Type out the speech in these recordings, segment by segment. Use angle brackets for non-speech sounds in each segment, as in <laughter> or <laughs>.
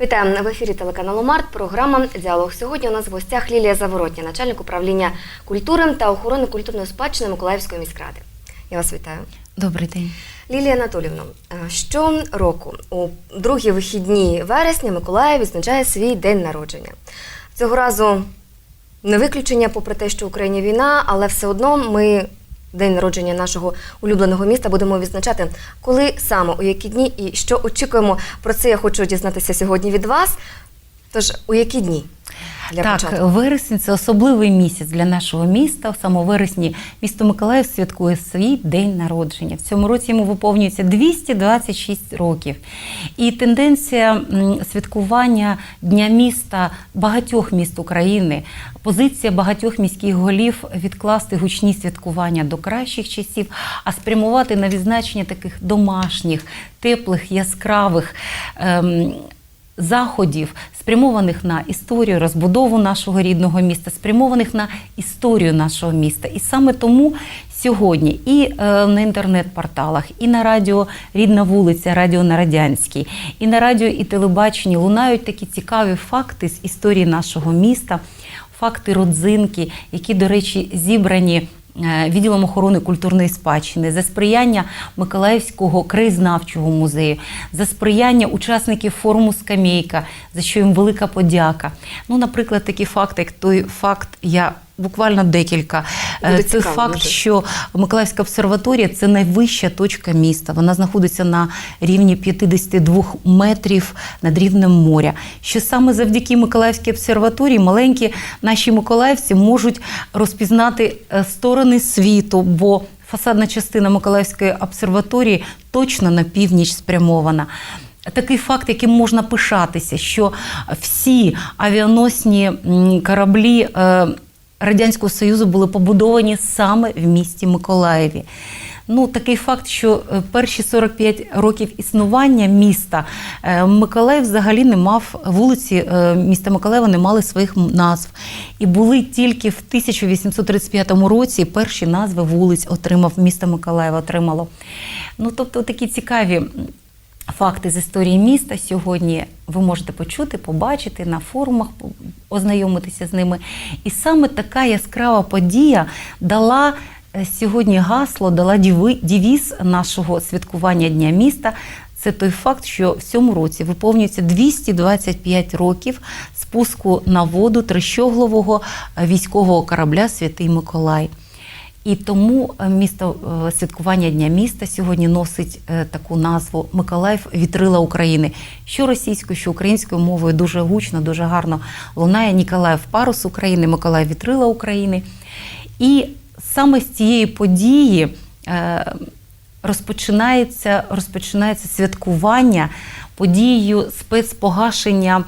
Вітаю в ефірі телеканалу Март. Програма Діалог. Сьогодні у нас в гостях Лілія Заворотня, начальник управління культури та охорони культурної спадщини Миколаївської міськради. Я вас вітаю. Добрий день. Лілія Анатолівна, е, щороку у другі вихідні вересня Миколаїв відзначає свій день народження. Цього разу не виключення, попри те, що в Україні війна, але все одно ми день народження нашого улюбленого міста будемо відзначати. Коли саме, у які дні і що очікуємо про це, я хочу дізнатися сьогодні від вас. Тож, у які дні? Для так, початку? вересень це особливий місяць для нашого міста. Саме у вересні місто Миколаїв святкує свій день народження. В цьому році йому виповнюється 226 років. І тенденція святкування Дня міста багатьох міст України, позиція багатьох міських голів відкласти гучні святкування до кращих часів, а спрямувати на відзначення таких домашніх, теплих, яскравих. Ем, заходів, спрямованих на історію, розбудову нашого рідного міста, спрямованих на історію нашого міста. І саме тому сьогодні і е, на інтернет-порталах, і на радіо Рідна вулиця, Радіо на Радянській, і на радіо і телебаченні лунають такі цікаві факти з історії нашого міста, факти родзинки, які, до речі, зібрані. Е, Відділом охорони культурної спадщини за сприяння Миколаївського краєзнавчого музею, за сприяння учасників форуму Скамейка, за що їм велика подяка. Ну, наприклад, такі факти, як той факт, я буквально декілька. Е, Буде Це цікаво факт, дуже. що Миколаївська обсерваторія це найвища точка міста. Вона знаходиться на рівні 52 метрів над рівнем моря. Що саме завдяки Миколаївській обсерваторії маленькі наші миколаївці можуть розпізнати е, сторони світу, бо фасадна частина Миколаївської обсерваторії точно на північ спрямована. Такий факт, яким можна пишатися, що всі авіаносні кораблі. е, Радянського Союзу були побудовані саме в місті Миколаєві. Ну, такий факт, що е, перші 45 років існування міста е, Миколаїв взагалі не мав вулиці е, міста Миколаєва не мали своїх назв. І були тільки в 1835 році перші назви вулиць отримав місто Миколаєва отримало. Ну, тобто такі цікаві Факти з історії міста сьогодні ви можете почути, побачити на форумах, ознайомитися з ними. І саме така яскрава подія дала е, сьогодні гасло, дала дівіз нашого святкування Дня міста. Це той факт, що в цьому році виповнюється 225 років спуску на воду трищоглового е, військового корабля Святий Миколай. І тому е, місто е, святкування Дня міста сьогодні носить е, таку назву Миколаїв Вітрила України. Що російською, що українською мовою дуже гучно, дуже гарно лунає Ніколаїв Парус України, Миколаїв Вітрила України. І саме з цієї події розпочинається, розпочинається святкування подією спецпогашення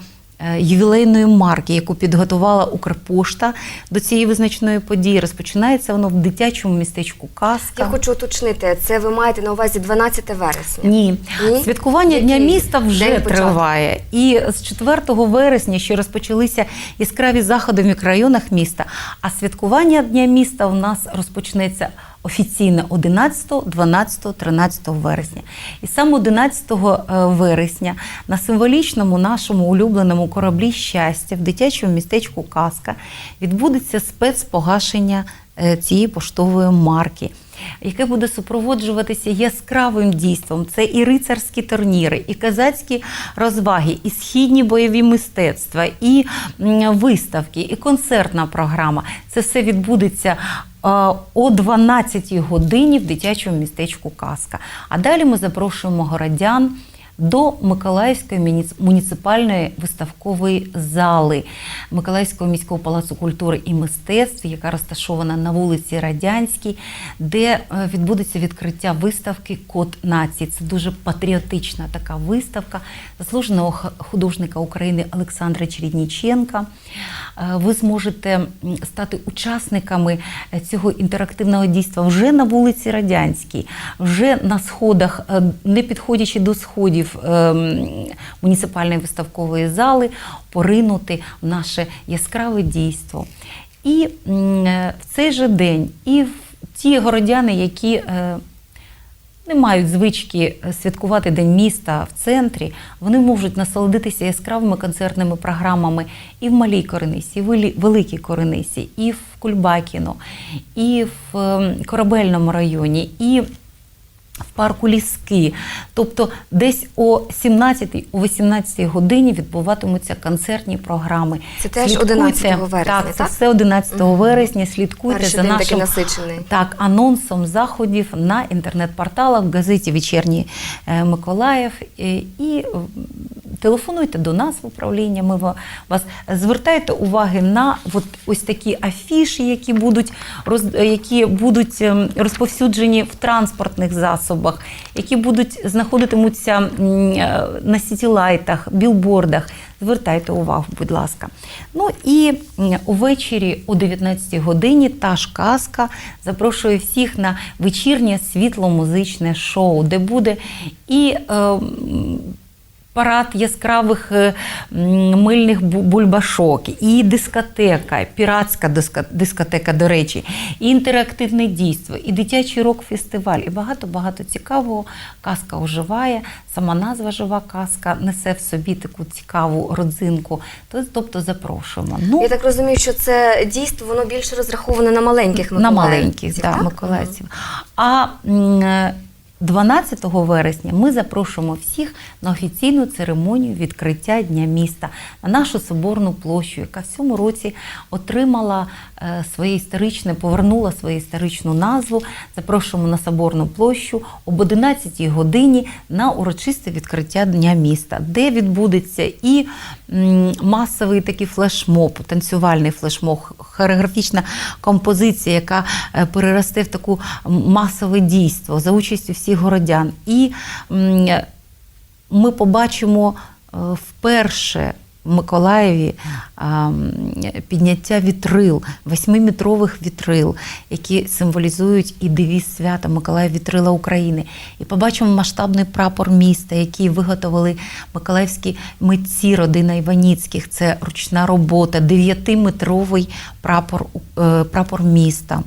ювілейної марки, яку підготувала Укрпошта до цієї визначної події. Розпочинається воно в дитячому містечку Казка. Я хочу уточнити, це ви маєте на увазі 12 вересня. Ні. Ні? святкування Дня міста вже триває. І з 4 вересня ще розпочалися яскраві заходи в мікрорайонах міста. А святкування Дня міста у нас розпочнеться офіційно 11, 12, 13 вересня. І саме 11 вересня на символічному нашому улюбленому кораблі щастя в дитячому містечку Казка відбудеться спецпогашення е, цієї поштової марки яке буде супроводжуватися яскравим дійством. Це і рицарські турніри, і казацькі розваги, і східні бойові мистецтва, і виставки, і концертна програма. Це все відбудеться. е, О 12 годині в дитячому містечку Казка. А далі ми запрошуємо городян до Миколаївської муніципальної виставкової зали Миколаївського міського палацу культури і мистецтв, яка розташована на вулиці Радянській, де е, відбудеться відкриття виставки Код нації. Це дуже патріотична така виставка заслуженого художника України Олександра Чередніченка. Е, Ви зможете стати учасниками е, цього інтерактивного дійства вже на вулиці Радянській, вже на сходах, не підходячи до сходів е, м, муніципальної виставкової зали, поринути в наше яскраве дійство. І е, в цей же день, і в ті городяни, які е, не мають звички святкувати День міста в центрі, вони можуть насолодитися яскравими концертними програмами і в Малій Коренисі, і в Великій Коренисі, і в Кульбакіно, і в ем, Корабельному районі, і в парку Ліски. Тобто десь о 17 о 18 годині відбуватимуться концертні програми. Це теж 11 вересня, Так, це так? все 11 вересня. Слідкуйте Перший за день нашим насичений. так, анонсом заходів на інтернет-порталах, в газеті Вечірній е, Миколаїв. Е, І телефонуйте до нас в управління. Ми вас звертайте уваги на от ось такі афіші, які будуть роз, які будуть ем, розповсюджені в транспортних засобах, які будуть знаходитимуться е, на сітілайтах, білбордах. Звертайте увагу, будь ласка. Ну і увечері о 19 годині та ж казка запрошує всіх на вечірнє світло-музичне шоу, де буде і е, парад яскравих е, мильних бульбашок, і дискотека, піратська дискотека, до речі, і інтерактивне дійство, і дитячий рок-фестиваль, і багато-багато цікавого. Казка оживає, сама назва жива казка несе в собі таку цікаву родзинку. Тобто запрошуємо. Ну, Я так розумію, що це дійство воно більше розраховане на маленьких на маленьких так? миколаївців. А е, 12 вересня ми запрошуємо всіх на офіційну церемонію відкриття Дня міста на нашу соборну площу, яка в цьому році отримала е, своє історичне, повернула свою історичну назву. Запрошуємо на соборну площу об 11 годині на урочисте відкриття Дня міста, де відбудеться і масовий такий флешмоб, танцювальний флешмоб, хореографічна композиція, яка е, переросте в таку масове дійство за участю всіх городян. І ми побачимо е, вперше в Миколаєві а, підняття вітрил, восьмиметрових вітрил, які символізують і девіз свята Миколаїв вітрила України. І побачимо масштабний прапор міста, який виготовили миколаївські митці, родина Іваніцьких. Це ручна робота, дев'ятиметровий прапор, е, прапор міста.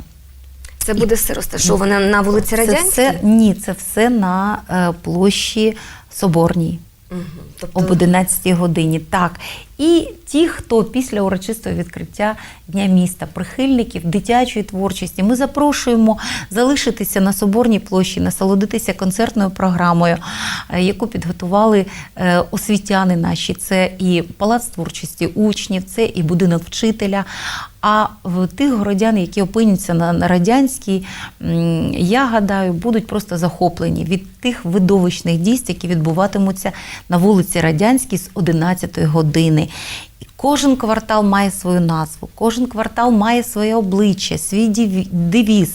Це буде все розташоване на вулиці Це Радянській? все, ні, це все на е, площі Соборній. Угу, Тобто Об 11 годині, так. І ті, хто після урочистого відкриття Дня міста, прихильників дитячої творчості, ми запрошуємо залишитися на Соборній площі, насолодитися концертною програмою, е, яку підготували е, освітяни наші. Це і палац творчості учнів, це і будинок вчителя. А в тих городян, які опиняться на, радянській, я гадаю, будуть просто захоплені від тих видовищних дійств, які відбуватимуться на вулиці Радянській з 11 години. Кожен квартал має свою назву, кожен квартал має своє обличчя, свій девіз,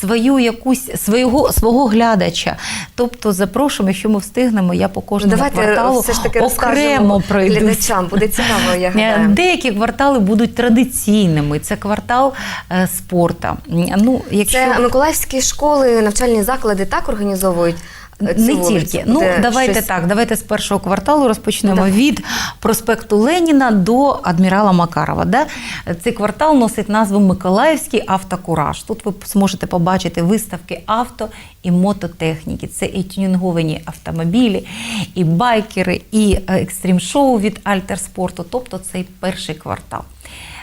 свою якусь свого свого глядача. Тобто запрошуємо, якщо ми встигнемо, я по кожному давайте кварталу все ж таки окремо пройдусь. глядачам. Буде цікаво, я Е, гадаю. Деякі квартали будуть традиційними. Це квартал е, спорта. Ну, якщо Це миколаївські школи, навчальні заклади так організовують не вулицю? тільки. Ну давайте щось- так. Давайте з першого кварталу розпочнемо Давай. від проспекту Леніна до адмірала Макарова. Да? Цей квартал носить назву Миколаївський автокураж. Тут ви зможете побачити виставки авто і мототехніки. Це і тюнінговані автомобілі, і байкери, і е, екстрім-шоу від Альтерспорту. Тобто цей перший квартал.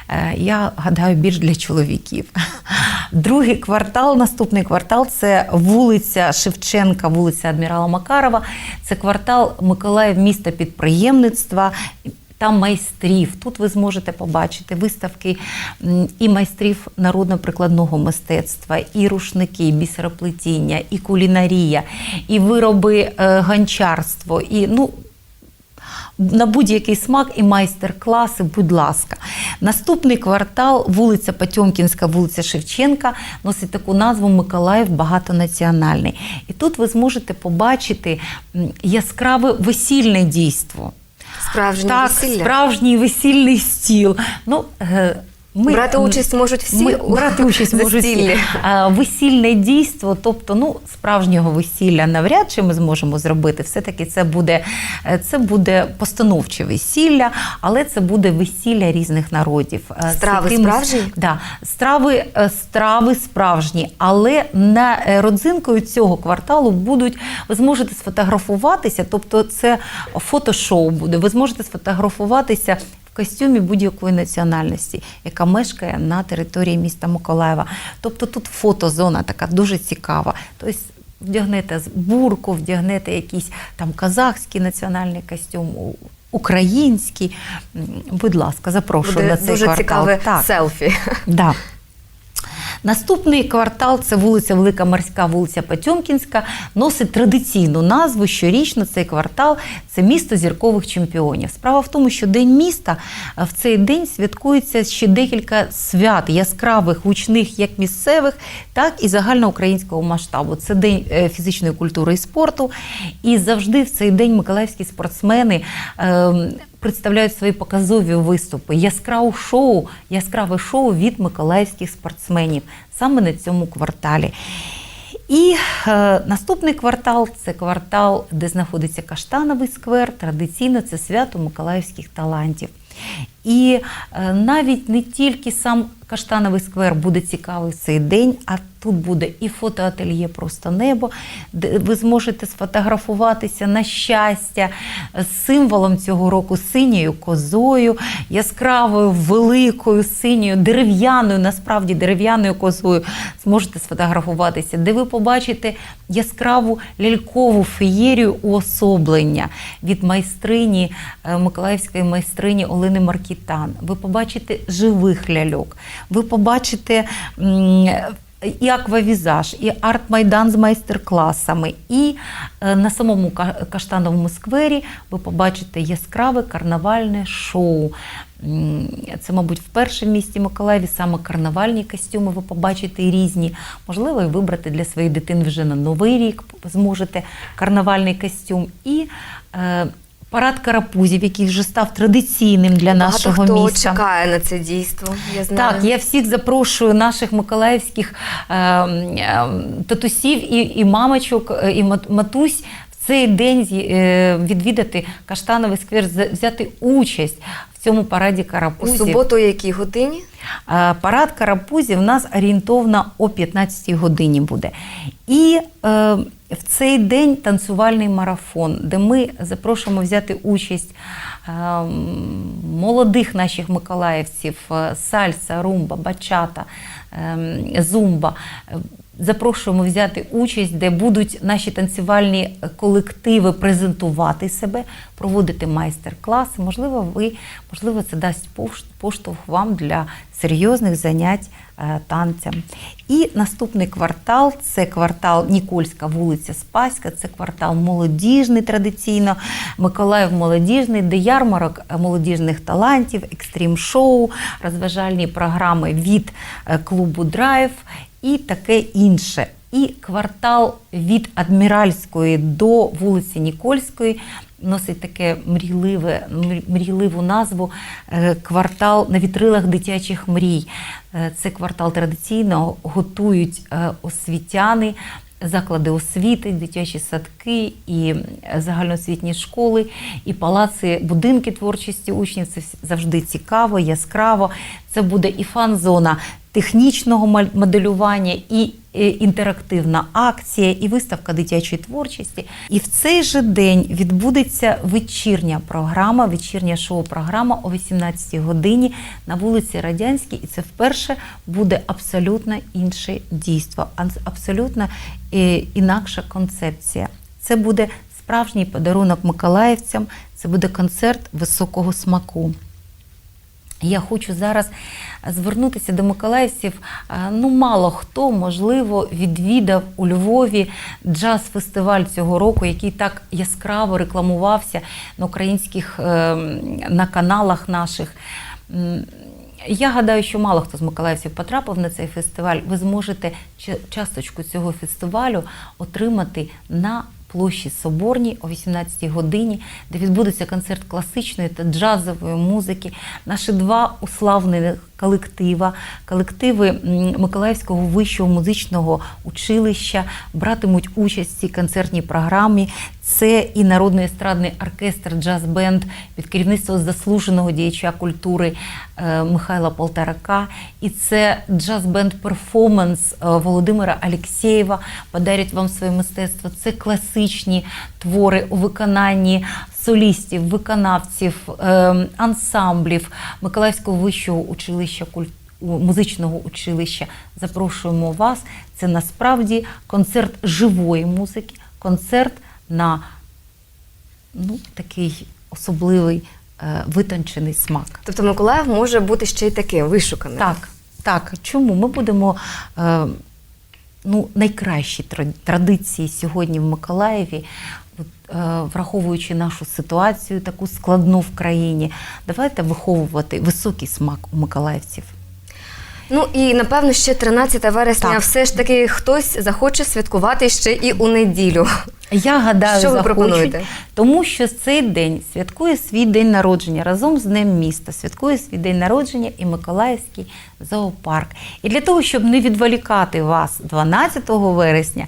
Е, Я гадаю, більш для чоловіків. Другий квартал, наступний квартал це вулиця Шевченка, вулиця Адмірала Макарова. Це квартал Миколаїв міста підприємництва. Та майстрів. Тут ви зможете побачити виставки і майстрів народно-прикладного мистецтва, і рушники, і бісероплетіння, і кулінарія, і вироби е, гончарство, і ну, на будь-який смак і майстер-класи, будь ласка. Наступний квартал, вулиця Потьомкінська, вулиця Шевченка, носить таку назву Миколаїв багатонаціональний. І тут ви зможете побачити яскраве весільне дійство. Справжнє так, весілля. справжній весільний стіл. Ну, е, Брати участь можуть всі Ми, брати участь <laughs> можуть всі. А, Весільне дійство, тобто ну, справжнього весілля навряд чи ми зможемо зробити. Все-таки це буде, е, це буде постановче весілля, але це буде весілля різних народів. Е, Страви якимось- справжні? Да, страви, е, страви справжні, але на родзинкою цього кварталу будуть, ви зможете сфотографуватися, тобто це фотошоу буде. Ви зможете сфотографуватися костюмі будь-якої національності, яка мешкає на території міста Миколаєва. Тобто тут фотозона така дуже цікава. Тобто вдягнете бурку, вдягнете якийсь там казахський національний костюм. Українські, Український, будь ласка, запрошую Буде на цей дуже квартал. цікаве Так. селфі. Да. Наступний квартал це вулиця Велика Морська, вулиця Потьомкінська, носить традиційну назву. Щорічно цей квартал це місто зіркових чемпіонів. Справа в тому, що День міста в цей день святкується ще декілька свят яскравих, гучних, як місцевих, так і загальноукраїнського масштабу. Це день е, фізичної культури і спорту. І завжди в цей день миколаївські спортсмени. Представляють свої показові виступи, яскраве шоу, яскраве шоу від миколаївських спортсменів саме на цьому кварталі. І е, наступний квартал це квартал, де знаходиться Каштановий сквер. Традиційно це свято миколаївських талантів. І е, навіть не тільки сам Каштановий сквер буде цікавий цей день, а тут буде і фотоательє Просто небо, де ви зможете сфотографуватися на щастя з символом цього року синьою козою, яскравою, великою, синьою, дерев'яною, насправді дерев'яною козою зможете сфотографуватися, де ви побачите яскраву лялькову феєрію уособлення від майстрині, е, миколаївської майстрині Олени Маркітан. Ви побачите живих ляльок, ви побачите. і аквавізаж, і арт-майдан з майстер-класами. І е, на самому каштановому сквері ви побачите яскраве карнавальне шоу. Це, мабуть, в місті Миколаєві саме карнавальні костюми ви побачите різні. Можливо, і вибрати для своєї дитини вже на новий рік зможете карнавальний костюм. І е, парад карапузів, який вже став традиційним для Багато нашого хто міста. чекає на це дійство. Я знаю. Так, я всіх запрошую наших миколаївських е, е, татусів і, і мамочок, е, і мат- матусь. В цей день е, відвідати Каштановий сквер, взяти участь в цьому параді карапузів. У суботу, якій годині? Е, Парад карапузів у нас орієнтовно о 15 годині буде. І е, в цей день танцювальний марафон, де ми запрошуємо взяти участь е, молодих наших миколаївців, е, сальса, румба, бачата, е, зумба. Запрошуємо взяти участь, де будуть наші танцювальні колективи презентувати себе, проводити майстер-класи. Можливо, ви, можливо, це дасть поштовх вам для серйозних занять е, танцем. І наступний квартал це квартал Нікольська вулиця Спаська, це квартал молодіжний традиційно, Миколаїв молодіжний, де ярмарок е, молодіжних талантів, екстрім-шоу, розважальні програми від е, клубу Драйв і таке інше. І квартал від Адміральської до вулиці Нікольської носить таке мрійливе, мрійливу назву е, квартал на вітрилах дитячих мрій. Е, Це квартал традиційно готують е, освітяни. Заклади освіти, дитячі садки і загальноосвітні школи, і палаци, будинки творчості учнів. Це завжди цікаво, яскраво. Це буде і фан-зона технічного моделювання, і е, інтерактивна акція, і виставка дитячої творчості. І в цей же день відбудеться вечірня програма, вечірня шоу-програма о 18-й годині на вулиці Радянській. І це вперше буде абсолютно інше дійство, абс- абсолютно е, інакша концепція. Це буде справжній подарунок миколаївцям, це буде концерт високого смаку. Я хочу зараз звернутися до миколаївців. Е, Ну, мало хто, можливо, відвідав у Львові джаз-фестиваль цього року, який так яскраво рекламувався на українських е, на каналах наших. Я гадаю, що мало хто з миколаївців потрапив на цей фестиваль. Ви зможете часточку цього фестивалю отримати на площі Соборній о 18-й годині, де відбудеться концерт класичної та джазової музики. Наші два уславлених колектива. Колективи Миколаївського вищого музичного училища братимуть участь в цій концертній програмі. Це і народний естрадний оркестр джаз-бенд під керівництвом заслуженого діяча культури е, Михайла Полторака, і це джаз-бенд перформанс е, Володимира Алєксєєва подарять вам своє мистецтво. Це класичні твори у виконанні солістів, виконавців, е, ансамблів Миколаївського вищого училища культури музичного училища. Запрошуємо вас. Це насправді концерт живої музики, концерт на ну, такий особливий е, витончений смак. Тобто Миколаїв може бути ще й таким вишуканим. Так, так. Чому? Ми будемо е, ну, найкращі традиції сьогодні в Миколаєві. От, е, Враховуючи нашу ситуацію, таку складну в країні, давайте виховувати високий смак у миколаївців. Ну і напевно ще 13 вересня Так. все ж таки хтось захоче святкувати ще і у неділю. Я гадаю, Що ви захочуть, пропонуєте? тому що цей день святкує свій день народження разом з Днем міста. Святкує свій день народження і Миколаївський зоопарк. І для того, щоб не відволікати вас 12 вересня,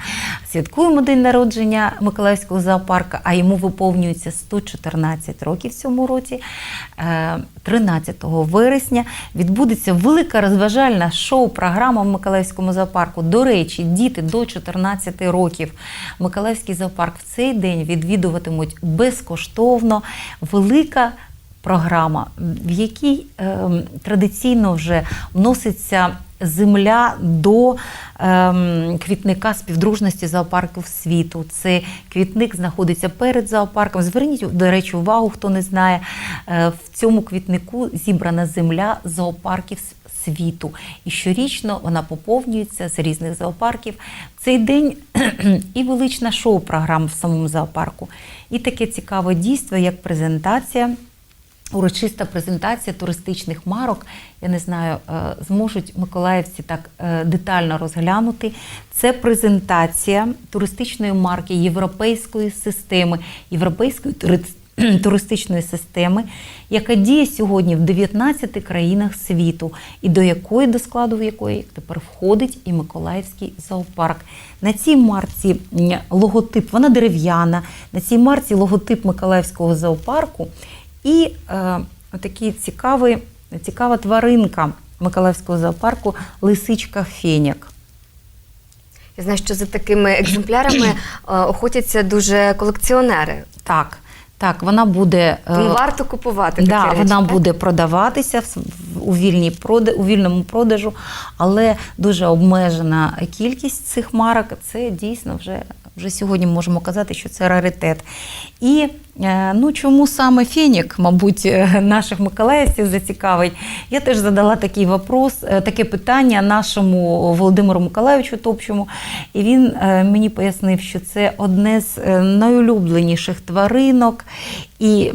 святкуємо день народження Миколаївського зоопарка, а йому виповнюється 114 років в цьому році. Е, 13 вересня відбудеться велика розважальна шоу-програма в Миколаївському зоопарку. До речі, діти до 14 років Миколаївський зоопарк в цей день відвідуватимуть безкоштовно. Велика програма, в якій ем, традиційно вже вноситься земля до ем, квітника співдружності зоопарків світу. Це квітник знаходиться перед зоопарком. Зверніть, до речі, увагу, хто не знає, е, в цьому квітнику зібрана земля зоопарків с- світу. І щорічно вона поповнюється з різних зоопарків. В цей день <clears throat> і велична шоу-програма в самому зоопарку, і таке цікаве дійство, як презентація. Урочиста презентація туристичних марок. Я не знаю, е, зможуть миколаївці так е, детально розглянути. Це презентація туристичної марки європейської системи, європейської тури- <clears throat> туристичної системи, яка діє сьогодні в 19 країнах світу, і до якої до складу якої тепер входить і Миколаївський зоопарк. На цій марці логотип, вона дерев'яна. На цій марці логотип Миколаївського зоопарку. І е, отакий цікавий, цікава тваринка Миколаївського зоопарку лисичка Фенік. Я знаю, що за такими екземплярами <clears throat> е, охотяться дуже колекціонери. Так, так, вона буде. е, Тому варто купувати такі речі. вона так? буде продаватися у, вільній прода- у вільному продажу, але дуже обмежена кількість цих марок. Це дійсно вже, вже сьогодні можемо казати, що це раритет. І е, ну, чому саме Фенік, мабуть, е, наших миколаївців зацікавить? Я теж задала такий вопрос, е, таке питання нашому Володимиру Миколаївичу Топчому. І він мені пояснив, що це одне з найулюбленіших тваринок. І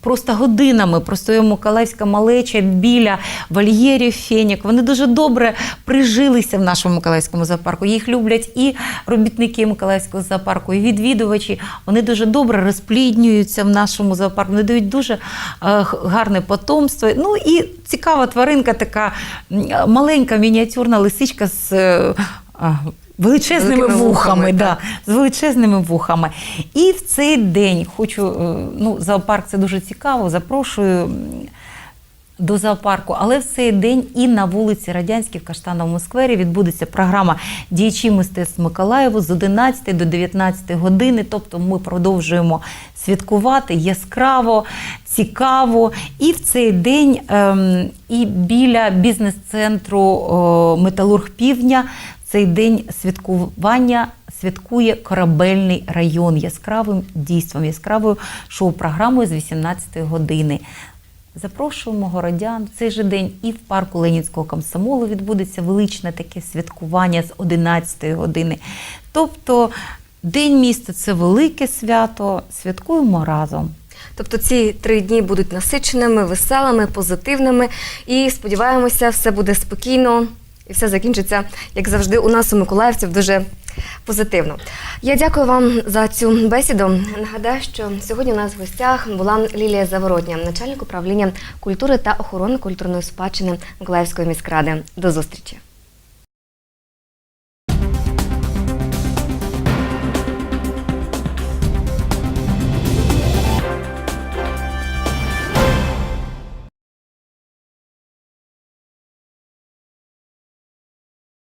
Просто годинами простоїть Миколаївська малеча біля вольєрів Фенік. Вони дуже добре прижилися в нашому Миколаївському зоопарку. Їх люблять і робітники Миколаївського зоопарку, і відвідувачі. Вони дуже добре розпліднюються в нашому зоопарку. Вони дають дуже е, гарне потомство. Ну і цікава тваринка, така маленька мініатюрна лисичка з. Е, Величезними Великими вухами, вухами, да, з величезними вухами. І в цей день хочу, е, ну, зоопарк це дуже цікаво, запрошую до зоопарку. Але в цей день і на вулиці Радянській в Каштановому сквері відбудеться програма Діячі мистецтв Миколаєву з 11 до 19 години. Тобто ми продовжуємо святкувати яскраво, цікаво. І в цей день ем, і біля бізнес-центру о, Металург Півдня цей день святкування святкує корабельний район яскравим дійством, яскравою шоу-програмою з 18-ї години. Запрошуємо городян цей же день і в парку Ленінського комсомолу відбудеться величне таке святкування з 11-ї години. Тобто День міста це велике свято. Святкуємо разом. Тобто ці три дні будуть насиченими, веселими, позитивними. І сподіваємося, все буде спокійно і все закінчиться, як завжди, у нас у Миколаївців дуже позитивно. Я дякую вам за цю бесіду. Нагадаю, що сьогодні у нас в гостях була Лілія Заворотня, начальник управління культури та охорони культурної спадщини Миколаївської міськради. До зустрічі.